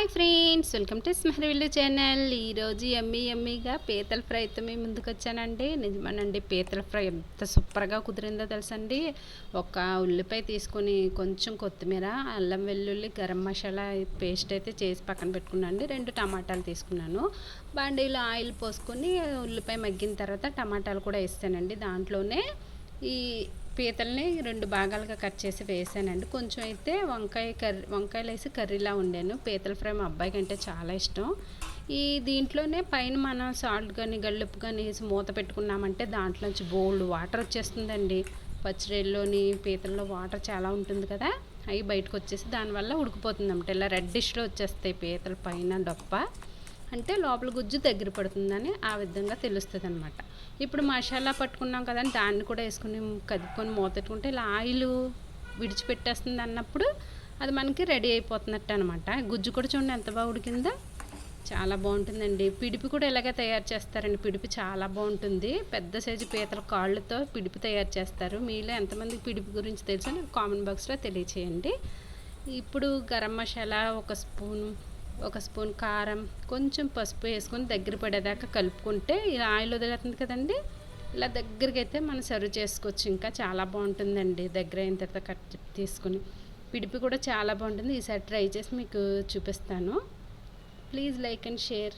Hi friends welcome to స్మహరివిల్లు channel. ఈరోజు ఎమ్మీ ఎమ్మీగా పీతల ఫ్రైతో మేము ముందుకు వచ్చానండి. నిజమేనండి పీతల ఫ్రై ఎంత సూపర్గా కుదిరిందో తెలుసండి. ఒక ఉల్లిపాయ తీసుకొని కొంచెం కొత్తిమీర అల్లం వెల్లుల్లి గరం మసాలా పేస్ట్ అయితే చేసి పక్కన పెట్టుకున్నాను రెండు టమాటాలు తీసుకున్నాను. బాండీలో ఆయిల్ పోసుకొని ఉల్లిపాయ మగ్గిన తర్వాత టమాటాలు కూడా వేస్తానండి దాంట్లోనే. ఈ పీతల్ని రెండు భాగాలుగా కట్ చేసి వేసానండి. కొంచెం అయితే వంకాయ కర్రీ వంకాయలు వేసి కర్రీలా వండాను. పీతల ఫ్రై మా అబ్బాయికి అంటే చాలా ఇష్టం. ఈ దీంట్లోనే పైన మనం సాల్ట్ కానీ గల్లుప్పు కానీ వేసి మూత పెట్టుకున్నామంటే దాంట్లోంచి బోల్డ్ వాటర్ వచ్చేస్తుందండి. పచ్చిరేల్లోని పీతల్లో వాటర్ చాలా ఉంటుంది కదా అవి బయటకు వచ్చేసి దానివల్ల ఉడికిపోతుంది అన్నమాట ఇలా రెడ్డిష్లో వచ్చేస్తాయి పీతల పైన డొప్ప అంటే లోపల గుజ్జు దగ్గర పడుతుందని ఆ విధంగా తెలుస్తుంది అనమాట ఇప్పుడు మసాలా పట్టుకున్నాం కదండి దాన్ని కూడా వేసుకుని కదుపుకొని మూతట్టుకుంటే ఇలా ఆయిల్ విడిచిపెట్టేస్తుంది అన్నప్పుడు అది మనకి రెడీ అయిపోతున్నట్టు అనమాట గుజ్జు కూడా చూడండి ఎంత బాగా ఉడికిందో. చాలా బాగుంటుందండి. పిడిపి కూడా ఇలాగే తయారు చేస్తారండి. పిడిపి చాలా బాగుంటుంది. పెద్ద సైజు పీతల కాళ్ళతో పిడిపి తయారు చేస్తారు. మీలో ఎంతమంది పిడిపి గురించి తెలుసు కామెంట్ బాక్స్లో తెలియచేయండి. ఇప్పుడు గరం మసాలా ఒక స్పూన్ ఒక స్పూన్ కారం కొంచెం పసుపు వేసుకొని దగ్గర పడేదాకా కలుపుకుంటే ఇలా ఆయిల్ వదిలేస్తుంది కదండి. ఇలా దగ్గరికి అయితే మనం సర్వ్ చేసుకోవచ్చు. ఇంకా చాలా బాగుంటుందండి దగ్గర అయిన తర్వాత కట్ తీసుకుని. పిడిపి కూడా చాలా బాగుంటుంది. ఈసారి ట్రై చేసి మీకు చూపిస్తాను. Please like and share.